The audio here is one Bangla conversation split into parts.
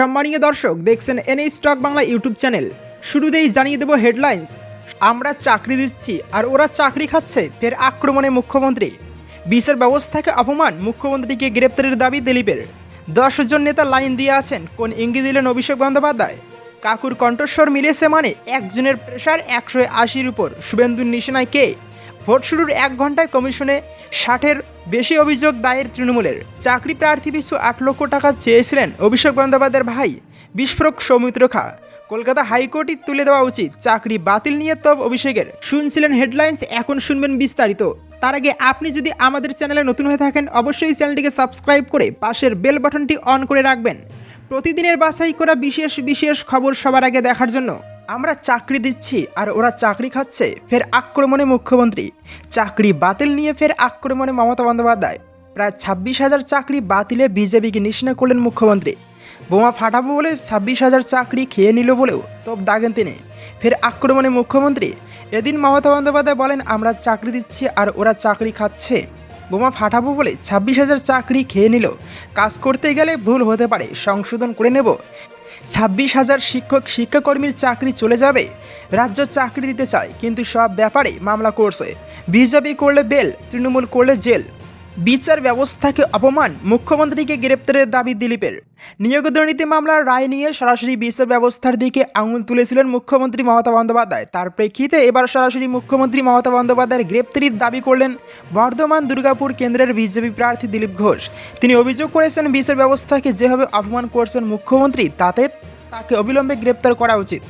সম্মানীয় দর্শক, দেখছেন NA stock Bangla YouTube channel. শুরুতেই জানিয়ে দেব হেডলাইন্স। আমরা চাকরি দিচ্ছি আর ওরা চাকরি খাচ্ছে, ফের আক্রমণে মুখ্যমন্ত্রী। বিচার ব্যবস্থাকে অপমান, মুখ্যমন্ত্রীকে গ্রেপ্তারের দাবি দিলীপের। দশজন নেতা লাইন দিয়ে আছেন, কোন ইঙ্গিত দিলেন অভিষেক বন্দ্যোপাধ্যায়? কাকুর কণ্ঠস্বর মিলেছে মানে একজনের প্রেশার একশো আশির উপর। শুভেন্দুর নিশানায় কে? ভোট শুরুর এক ঘন্টায় কমিশনে ষাটের বেশি অভিযোগ দায়ের তৃণমূলের। চাকরি প্রার্থী পিছু আট লক্ষ টাকা চেয়েছিলেন অভিষেক বন্দ্যোপাধ্যায়ের ভাই বিস্ফোরক সৌমিত্র খা। কলকাতা হাইকোর্টই তুলে দেওয়া উচিত, চাকরি বাতিল নিয়ে তব অভিষেকের। শুনছিলেন হেডলাইন্স, এখন শুনবেন বিস্তারিত। তার আগে আপনি যদি আমাদের চ্যানেলে নতুন হয়ে থাকেন, অবশ্যই চ্যানেলটিকে সাবস্ক্রাইব করে পাশের বেল বাটনটি অন করে রাখবেন। প্রতিদিনের বাছাই করা বিশেষ বিশেষ খবর সবার আগে দেখার জন্য। আমরা চাকরি দিচ্ছি আর ওরা চাকরি খাচ্ছে, ফের আক্রমণে মুখ্যমন্ত্রী। চাকরি বাতিল নিয়ে ফের আক্রমণে মমতা বন্দ্যোপাধ্যায়। প্রায় ছাব্বিশ হাজার চাকরি বাতিলে বিজেপিকে নিশানা করলেন মুখ্যমন্ত্রী। বোমা ফাটাবো বলে ছাব্বিশ হাজার চাকরি খেয়ে নিল বলেও তোপ দাগেন তিনি। ফের আক্রমণে মুখ্যমন্ত্রী, এদিন মমতা বন্দ্যোপাধ্যায় বলেন, আমরা চাকরি দিচ্ছি আর ওরা চাকরি খাচ্ছে। বোমা ফাটাবো বলে ছাব্বিশ হাজার চাকরি খেয়ে নিল। কাজ করতে গেলে ভুল হতে পারে, সংশোধন করে নেব। ছাব্বিশ হাজার শিক্ষক শিক্ষাকর্মীর চাকরি চলে যাবে। রাজ্য চাকরি দিতে চায়, কিন্তু সব ব্যাপারে মামলা করছে। বিজেপি করলে বেল, তৃণমূল করলে জেল। বিচার ব্যবস্থাকে অপমান, মুখ্যমন্ত্রীকে গ্রেপ্তারের দাবি দিলীপের। নিয়োগ দুর্নীতি মামলার রায় নিয়ে সরাসরি বিচার ব্যবস্থার দিকে আঙুল তুলেছিলেন মুখ্যমন্ত্রী মমতা বন্দ্যোপাধ্যায়। তার প্রেক্ষিতে এবার সরাসরি মুখ্যমন্ত্রী মমতা বন্দ্যোপাধ্যায়ের গ্রেপ্তারির দাবি করলেন বর্ধমান দুর্গাপুর কেন্দ্রের বিজেপি প্রার্থী দিলীপ ঘোষ। তিনি অভিযোগ করেছেন বিচার ব্যবস্থাকে যেভাবে অপমান করছেন মুখ্যমন্ত্রী, তাতে তাকে অবিলম্বে গ্রেপ্তার করা উচিত।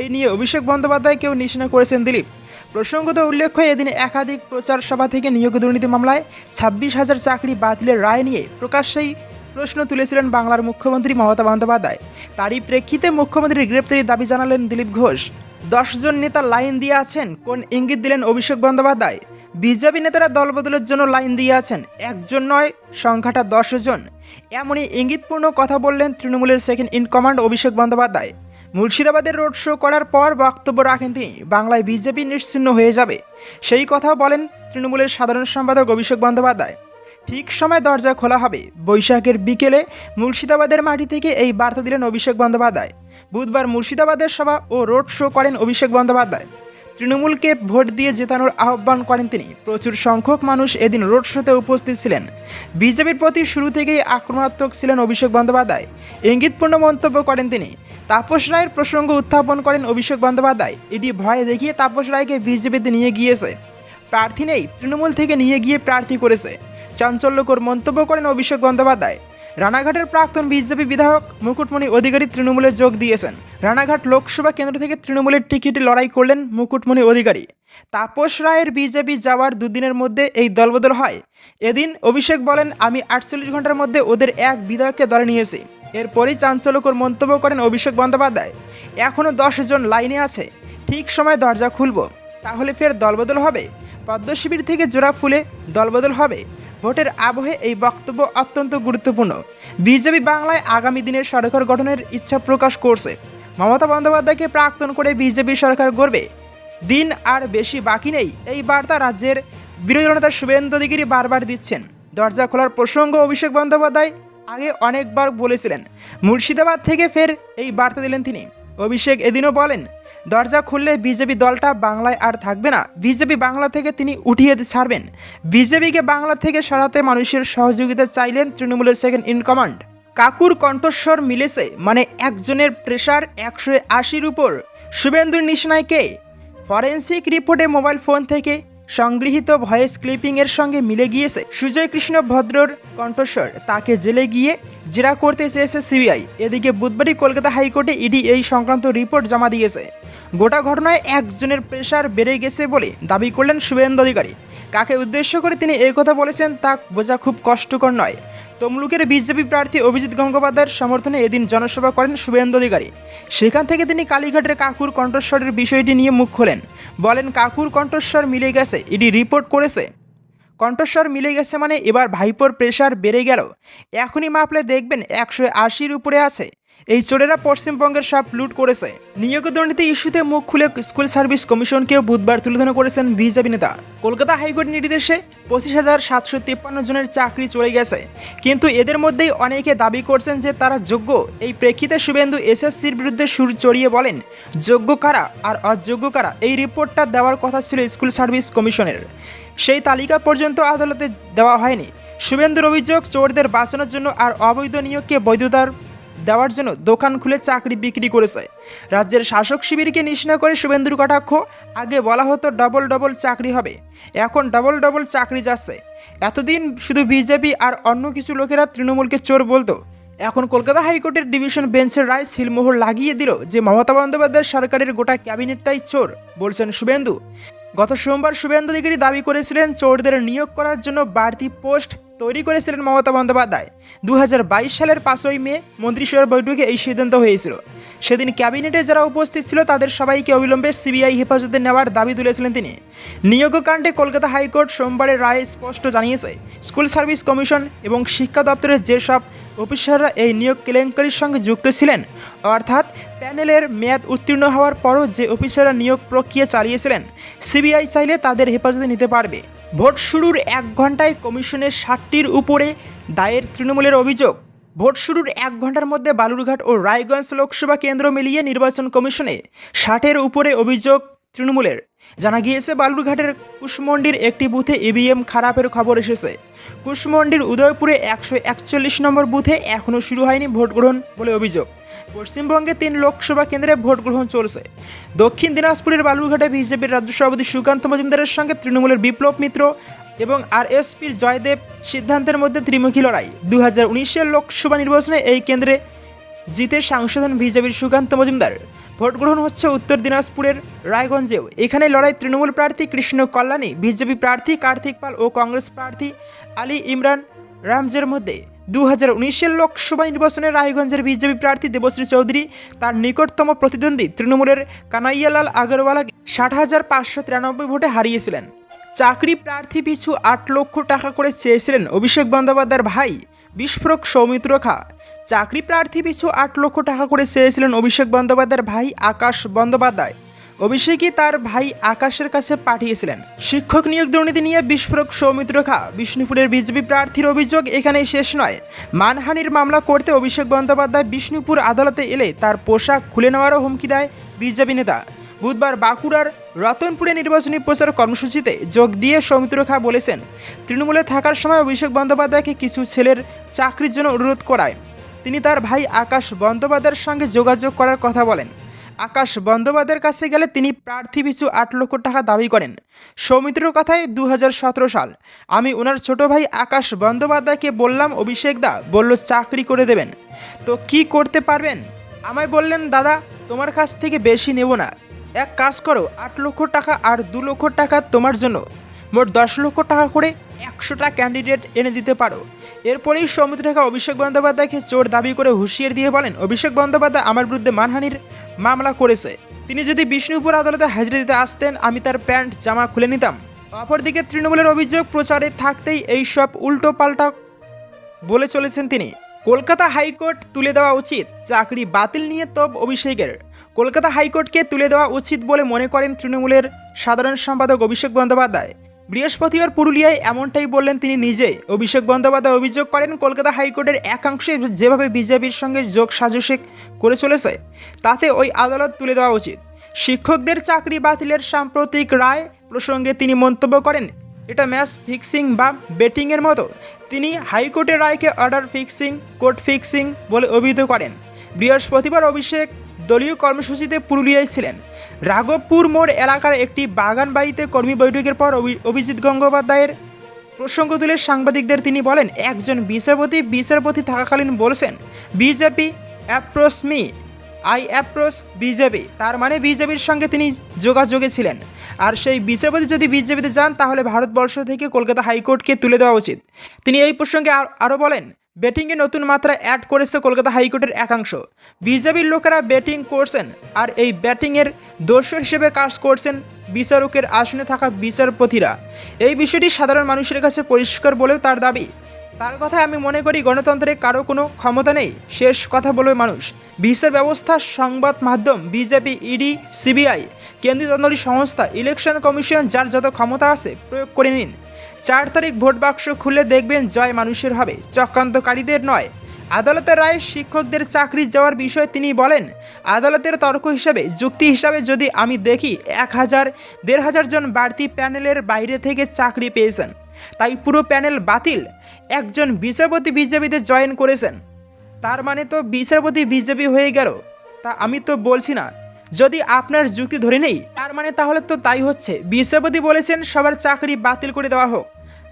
এই নিয়ে অভিষেক বন্দ্যোপাধ্যায়কেও নিশানা করেছেন দিলীপ। প্রসঙ্গত উল্লেখ্য, এদিন একাধিক প্রচার সভা থেকে নিয়োগ দুর্নীতি মামলায় ছাব্বিশ হাজার চাকরি বাতিলের রায় নিয়ে প্রকাশ্যেই প্রশ্ন তুলেছিলেন বাংলার মুখ্যমন্ত্রী মমতা বন্দ্যোপাধ্যায়। তারই প্রেক্ষিতে মুখ্যমন্ত্রীর গ্রেপ্তারির দাবি জানালেন দিলীপ ঘোষ। দশজন নেতা লাইন দিয়ে আছেন, কোন ইঙ্গিত দিলেন অভিষেক বন্দ্যোপাধ্যায়? বিজেপি নেতারা দলবদলের জন্য লাইন দিয়ে আছেন, একজন নয়, সংখ্যাটা দশ জন। এমনই ইঙ্গিতপূর্ণ কথা বললেন তৃণমূলের second in command Abhishek Bandyopadhyay. মুর্শিদাবাদের রোড শো করার পর বক্তব্য রাখেন তিনি। বাংলায় বিজেপি নিশ্চিন্ন হয়ে যাবে। সেই কথাও বলেন তৃণমূলের সাধারণ সম্পাদক অভিষেক বন্দ্যোপাধ্যায়। ঠিক সময় দরজা খোলা হবে। বৈশাখের বিকেলে মুর্শিদাবাদের মাটি থেকে এই বার্তা দিলেন অভিষেক বন্দ্যোপাধ্যায়। বুধবার মুর্শিদাবাদের সভা ও রোড শো করেন অভিষেক বন্দ্যোপাধ্যায়। তৃণমূলকে ভোট দিয়ে জেতানোর আহ্বান করেন তিনি। প্রচুর সংখ্যক মানুষ এদিন রোড শোতে উপস্থিত ছিলেন। বিজেপির প্রতি শুরু থেকেই আক্রমণাত্মক ছিলেন অভিষেক বন্দ্যোপাধ্যায়। ইঙ্গিতপূর্ণ মন্তব্য করেন তিনি। তাপস রায়ের প্রসঙ্গ উত্থাপন করেন অভিষেক বন্দ্যোপাধ্যায়। এটি ভয় দেখিয়ে তাপস রায়কে বিজেপিতে নিয়ে গিয়েছে। প্রার্থী নেই, তৃণমূল থেকে নিয়ে গিয়ে প্রার্থী করেছে। চাঞ্চল্যকর মন্তব্য করেন অভিষেক বন্দ্যোপাধ্যায়। রানাঘাটের প্রাক্তন বিজেপি বিধায়ক মুকুটমণি অধিকারী তৃণমূলে যোগ দিয়েছেন। রানাঘাট লোকসভা কেন্দ্র থেকে তৃণমূলের টিকিটে লড়াই করলেন মুকুটমণি অধিকারী। তাপস রায়ের বিজেপি যাওয়ার দুদিনের মধ্যে এই দলবদল হয়। এদিন অভিষেক বলেন, আমি আটচল্লিশ ঘণ্টার মধ্যে ওদের এক বিধায়ককে দলে নিয়েছি। এরপরই চাঞ্চল্যকর মন্তব্য করেন অভিষেক বন্দ্যোপাধ্যায়। এখনও জন লাইনে আছে। ঠিক সময় দরজা খুলব। তাহলে ফের দলবদল হবে। পদ্মশিবির থেকে জোড়া ফুলে দলবদল হবে। ভোটের আবহে এই বক্তব্য অত্যন্ত গুরুত্বপূর্ণ। বিজেপি বাংলায় আগামী দিনের সরকার গঠনের ইচ্ছা প্রকাশ করছে। মমতা বন্দ্যোপাধ্যায়কে প্রাক্তন করে বিজেপি সরকার গড়বে। দিন আর বেশি বাকি নেই, এই বার্তা রাজ্যের বিরোধী নেতা শুভেন্দু অধিকারী বারবার দিচ্ছেন। দরজা খোলার প্রসঙ্গ অভিষেক বন্দ্যোপাধ্যায় আগে অনেকবার বলেছিলেন। মুর্শিদাবাদ থেকে ফের এই বার্তা দিলেন তিনি। অভিষেক এদিনও বলেন দরজা খুললে বিজেপি দলটা বাংলায় আর থাকবে না। বিজেপি বাংলা থেকে তিনি উঠিয়ে ছাড়বেন। বিজেপিকে বাংলা থেকে সরাতে মানুষের সহযোগিতা চাইলেন তৃণমূলের সেকেন্ড ইন কমান্ড কাকুর কণ্ঠস্বর মিলেছে মানে একজনের প্রেশার একশো আশির উপর। শুভেন্দুর নিশনায় কে ফরেন্সিক রিপোর্টে মোবাইল ফোন থেকে সংগৃহীত ভয়েস ক্লিপিংয়ের সঙ্গে মিলে গিয়েছে। সুজয় কৃষ্ণ ভদ্রর কণ্ঠস্বর, তাকে জেলে গিয়ে জেরা করতে চেয়েছে সিবিআই। এদিকে বুধবারই কলকাতা হাইকোর্টে ইডি এই সংক্রান্ত রিপোর্ট জমা দিয়েছে। গোটা ঘটনায় একজনের প্রেশার বেড়ে গেছে বলে দাবি করলেন শুভেন্দু অধিকারী। কাকে উদ্দেশ্য করে তিনি এই কথা বলেছেন তা বোঝা খুব কষ্টকর নয়। তমলুকের বিজেপি প্রার্থী অভিজিৎ গঙ্গোপাধ্যায়ের সমর্থনে এদিন জনসভা করেন শুভেন্দু অধিকারী। সেখান থেকে তিনি কালীঘাটের কাকুর কণ্ঠস্বরের বিষয়টি নিয়ে মুখ খোলেন। বলেন, কাকুর কণ্ঠস্বর মিলে গেছে, ইডি রিপোর্ট করেছে। কণ্ঠস্বর মিলে গেছে মানে এবার ভাইপোর প্রেশার বেড়ে গেল। এখনই মাপলে দেখবেন একশো আশির উপরে আছে। এই চোরেরা পশ্চিমবঙ্গের সব লুট করেছে। নিয়োগ দুর্নীতি ইস্যুতে মুখ খুলে স্কুল সার্ভিস কমিশনকেও বুধবার তুলে করেছেন বিজেপি নেতা। কলকাতা হাইকোর্ট নির্দেশে পঁচিশ হাজার সাতশো তিপ্পান্ন জনের চাকরি চলে গেছে। কিন্তু এদের মধ্যেই অনেকে দাবি করছেন যে তারা যোগ্য। এই প্রেক্ষিতে শুভেন্দু এসএসসির বিরুদ্ধে সুর চড়িয়ে বলেন, যোগ্য কারা আর অযোগ্য কারা? এই রিপোর্টটা দেওয়ার কথা ছিল স্কুল সার্ভিস কমিশনের। সেই তালিকা পর্যন্ত আদালতে দেওয়া হয়নি। শুভেন্দুর অভিযোগ, চোরদের বাঁচানোর জন্য আর অবৈধ নিয়োগকে বৈধতার দেওয়ার জন্য দোকান খুলে চাকরি বিক্রি করেছে। রাজ্যের শাসক শিবিরকে নিষ্ণা করে শুভেন্দুর কটাক্ষ, আগে বলা হতো ডবল ডবল চাকরি হবে, এখন ডবল ডবল চাকরি যাচ্ছে। এতদিন শুধু বিজেপি আর অন্য কিছু লোকেরা তৃণমূলকে চোর বলতো। এখন কলকাতা হাইকোর্টের ডিভিশন বেঞ্চের রায় সিলমোহর লাগিয়ে দিল যে মমতা বন্দ্যোপাধ্যায়ের সরকারের গোটা ক্যাবিনেটটাই চোর, বলছেন শুভেন্দু। গত সোমবার শুভেন্দু অধিকারী দাবি করেছিলেন চোরদের নিয়োগ করার জন্য বাড়তি পোস্ট তৈরি করেছিলেন মমতা বন্দ্যোপাধ্যায়। দু হাজার বাইশ সালের পাঁচই মে মন্ত্রিসভার বৈঠকে এই সিদ্ধান্ত হয়েছিল। সেদিন ক্যাবিনেটে যারা উপস্থিত ছিল, তাদের সবাইকে অবিলম্বে সিবিআই হেফাজতে নেওয়ার দাবি তুলেছিলেন তিনি। নিয়োগকাণ্ডে কলকাতা হাইকোর্ট সোমবারের রায় স্পষ্ট জানিয়েছে, স্কুল সার্ভিস কমিশন এবং শিক্ষা দপ্তরের যেসব অফিসাররা এই নিয়োগ কেলেঙ্কারির সঙ্গে যুক্ত ছিলেন, অর্থাৎ প্যানেলের মেয়াদ উত্তীর্ণ হওয়ার পরও যে অফিসাররা নিয়োগ প্রক্রিয়া চালিয়েছিলেন, সিবিআই চাইলে তাদের হেফাজতে নিতে পারবে। ভোট শুরুর এক ঘন্টায় কমিশনের ষাটটির উপরে দায়ের তৃণমূলের অভিযোগ। ভোট শুরুর এক ঘণ্টার মধ্যে বালুরঘাট ও রায়গঞ্জ লোকসভা কেন্দ্র মিলিয়ে নির্বাচন কমিশনে ষাটের উপরে অভিযোগ তৃণমূলের। জানা গিয়েছে, বালুরঘাটের কুশমন্ডির একটি বুথে ইভিএম খারাপের খবর এসেছে। কুশমন্ডির উদয়পুরে একশো একচল্লিশ নম্বর বুথে এখনও শুরু হয়নি ভোট গ্রহণ বলে অভিযোগ। পশ্চিমবঙ্গে তিন লোকসভা কেন্দ্রে ভোট গ্রহণ চলছে। দক্ষিণ দিনাজপুরের বালুরঘাটে বিজেপির রাজ্য সভাপতি সুকান্ত মজুমদারের সঙ্গে তৃণমূলের বিপ্লব মিত্র এবং আর আরএসপির জয়দেব সিদ্ধান্তের মধ্যে ত্রিমুখী লড়াই। দু হাজার লোকসভা নির্বাচনে এই কেন্দ্রে জিতে সাংসদ হন বিজেপির সুকান্ত মজুমদার। ভোট গ্রহণ হচ্ছে উত্তর দিনাজপুরের রায়গঞ্জেও। এখানে লড়াই তৃণমূল প্রার্থী কৃষ্ণ কল্যাণী, বিজেপি প্রার্থী কার্তিক পাল ও কংগ্রেস প্রার্থী আলী ইমরান রামজের মধ্যে। দু হাজার উনিশের লোকসভা নির্বাচনে রায়গঞ্জের বিজেপি প্রার্থী দেবশ্রী চৌধুরী তার নিকটতম প্রতিদ্বন্দ্বী তৃণমূলের কানাইয়ালাল আগরওয়ালা ষাট হাজার পাঁচশো তিরানব্বই ভোটে হারিয়েছিলেন। চাকরি প্রার্থী পিছু আট লক্ষ টাকা করে চেয়েছিলেন অভিষেক বন্দ্যোপাধ্যায়ের ভাই বিস্ফোরক সৌমিত্র খা। চাকরি প্রার্থী পিছু আট লক্ষ টাকা করে চেয়েছিলেন অভিষেক বন্দ্যোপাধ্যায়ের ভাই আকাশ বন্দ্যোপাধ্যায়। অভিষেকই তার ভাই আকাশের কাছে পাঠিয়েছিলেন। শিক্ষক নিয়োগ দুর্নীতি নিয়ে বিস্ফোরক সৌমিত্র খা। বিষ্ণুপুরের বিজেপি প্রার্থীর অভিযোগ এখানেই শেষ নয়। মানহানির মামলা করতে অভিষেক বন্দ্যোপাধ্যায় বিষ্ণুপুর আদালতে এলে তার পোশাক খুলে নেওয়ারও হুমকি দেয় বিজেপি নেতা। বুধবার বাঁকুড়ার রতনপুরে নির্বাচনী প্রচার কর্মসূচিতে যোগ দিয়ে সৌমিত্র খা বলেছেন, তৃণমূলে থাকার সময় অভিষেক বন্দ্যোপাধ্যায়কে কিছু ছেলের চাকরির জন্য অনুরোধ করায়। তিনি তার ভাই আকাশ বন্দ্যোপাধ্যায়ের সঙ্গে যোগাযোগ করার কথা বলেন। আকাশ বন্দ্যোপাধ্যায়ের কাছে গেলে তিনি প্রার্থী পিছু আট লক্ষ টাকা দাবি করেন। সৌমিত্রর কথায় দু হাজার সতেরো সাল। আমি ওনার ছোট ভাই আকাশ বন্দ্যোপাধ্যায়কে বললাম, অভিষেক দা, বলল চাকরি করে দেবেন। তো কি করতে পারবেন? আমায় বললেন, দাদা, তোমার কাছ থেকে বেশি নেব না। এক কাজ করো, আট লক্ষ টাকা আর দু লক্ষ টাকা তোমার জন্য। মোট দশ লক্ষ টাকা করে একশোটা ক্যান্ডিডেট এনে দিতে পারো। এরপরেই সৌমিত্র রেখা অভিষেক বন্দ্যোপাধ্যায়কে চোর দাবি করে হুঁশিয়ার দিয়ে বলেন, অভিষেক বন্দ্যোপাধ্যায় আমার বিরুদ্ধে মানহানির মামলা করেছে। তিনি যদি বিষ্ণুপুর আদালতে হাজিরা দিতে আসতেন, আমি তার প্যান্ট, জামা খুলে নিতাম। অপরদিকে তৃণমূলের অভিযোগ প্রচারে থাকতেই এই সব উল্টো পাল্টা বলে চলেছেন তিনি। কলকাতা হাইকোর্ট তুলে দেওয়া উচিত, চাকরি বাতিল নিয়ে তব অভিষেকের। কলকাতা হাইকোর্টকে তুলে দেওয়া উচিত বলে মনে করেন তৃণমূলের সাধারণ সম্পাদক অভিষেক বন্দ্যোপাধ্যায়। বৃহস্পতিবার পুরুলিয়ায় এমনটাই বললেন তিনি নিজে অভিষেক বন্দ্যোপাধ্যায় অভিযোগ করেন, কলকাতা হাইকোর্টের একাংশে যেভাবে বিজেপির সঙ্গে যোগ সাজসে করে চলেছে, তাতে ওই আদালত তুলে দেওয়া উচিত। শিক্ষকদের চাকরি বাতিলের সাম্প্রতিক রায় প্রসঙ্গে তিনি মন্তব্য করেন, এটা ম্যাচ ফিক্সিং বা বেটিংয়ের মতো। তিনি হাইকোর্টের রায়কে অর্ডার ফিক্সিং, কোর্ট ফিক্সিং বলে অভিহিত করেন। বৃহস্পতিবার অভিষেক দলীয় কর্মসূচিতে পুরুলিয়ায় ছিলেন। রাঘবপুর মোড় এলাকার একটি বাগান বাড়িতে কর্মী বৈঠকের পর অভি- অভিজিৎ গঙ্গোপাধ্যায়ের প্রসঙ্গ তুলে সাংবাদিকদের তিনি বলেন, একজন বিচারপতি বিচারপতি থাকাকালীন বলছেন, BJP approach me I approach BJP. তার মানে বিজেপির সঙ্গে তিনি যোগাযোগে ছিলেন। আর সেই বিচারপতি যদি বিজেপিতে যান, তাহলে ভারতবর্ষ থেকে কলকাতা হাইকোর্টকে তুলে দেওয়া উচিত। তিনি এই প্রসঙ্গে আর- আরও বলেন ব্যাটিংয়ে নতুন মাত্রা অ্যাড করেছে কলকাতা হাইকোর্টের একাংশ। বিজেপির লোকেরা ব্যাটিং করছেন আর এই ব্যাটিংয়ের দর্শক হিসেবে কাজ করছেন বিচারকের আসনে থাকা বিচারপতিরা। এই বিষয়টি সাধারণ মানুষের কাছে পরিষ্কার বলেও তার দাবি। তার কথায় আমি মনে করি গণতন্ত্রে কারও কোনো ক্ষমতা নেই, শেষ কথা বলবে মানুষ। বিচার ব্যবস্থা, সংবাদ মাধ্যম, বিজেপি, ইডি, সিবিআই, কেন্দ্রীয় তদন্তকারী সংস্থা, ইলেকশন কমিশন, যার যত ক্ষমতা আছে প্রয়োগ করে নিন। চার তারিখ ভোট বাক্স খুলে দেখবেন জয় মানুষের হবে। চক্রান্তকারীদের নয়। আদালতের রায়ে শিক্ষকদের চাকরি যাওয়ার বিষয়ে তিনি বলেন, আদালতের তর্ক হিসাবে, যুক্তি হিসাবে যদি আমি দেখি এক হাজার, দেড় হাজার জন বাড়তি প্যানেলের বাইরে থেকে চাকরি পেয়েছেন। তাই পুরো প্যানেল বাতিল। একজন বিচারপতি বিজেপিতে জয়েন করেছেন। তার মানে তো বিচারপতি বিজেপি হয়ে গেল। তা আমি তো বলছি না। যদি আপনার যুক্তি ধরে নেই, তার মানে তাহলে তো তাই হচ্ছে। বিচারপতি বলেছেন, সবার চাকরি বাতিল করে দেওয়া হোক।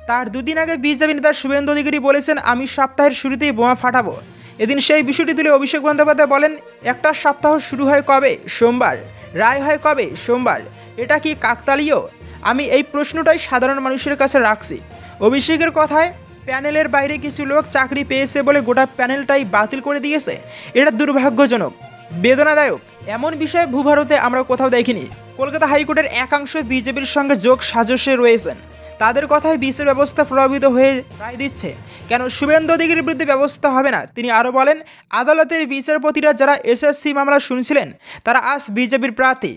তার দুদিন আগে বিজেপি নেতা শুভেন্দু অধিকারী বলেছেন, আমি সপ্তাহের শুরুতেই বোমা ফাটাবো। এদিন সেই বিষয়টি তুলে অভিষেক বন্দ্যোপাধ্যায় বলেন, একটা সপ্তাহ শুরু হয় কবে? সোমবার। রায় হয় কবে? সোমবার। এটা কি কাকতালীয়? আমি এই প্রশ্নটাই সাধারণ মানুষের কাছে রাখছি। অভিষেকের কথায়, প্যানেলের বাইরে কিছু লোক চাকরি পেয়েছে বলে গোটা প্যানেলটাই বাতিল করে দিয়েছে। এটা দুর্ভাগ্যজনক, বেদনাদায়ক। এমন বিষয়ে ভূভারতে আমরা কোথাও দেখিনি। কলকাতা হাইকোর্টের একাংশ বিজেপির সঙ্গে যোগ সাজসে রয়েছেন। তাদের কথায় বিচার ব্যবস্থা প্রভাবিত হয়ে রায় দিচ্ছে। কেন শুভেন্দু অধিকারীর বিরুদ্ধে ব্যবস্থা হবে না? তিনি আরও বলেন, আদালতের বিচারপতিরা যারা এসএসসি মামলা শুনছিলেন, তারা আজ বিজেপির প্রার্থী।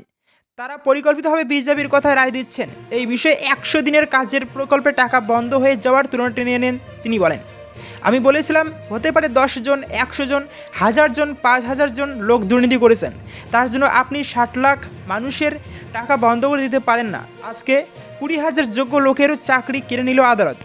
তারা পরিকল্পিতভাবে বিজেপির কথায় রায় দিচ্ছেন। এই বিষয়ে একশো দিনের কাজের প্রকল্পে টাকা বন্ধ হয়ে যাওয়ার তুলনা টেনে নেন তিনি বলেন। আমি বলেছিলাম, হতে পারে দশজন একশো জন, হাজার জন, পাঁচ হাজার জন লোক দুর্নীতি করেছেন। তার জন্য আপনি ষাট লাখ মানুষের টাকা বন্ধ করে দিতে পারেন না। আজকে কুড়ি হাজার যোগ্য লোকেরও চাকরি কেড়ে নিল আদালত।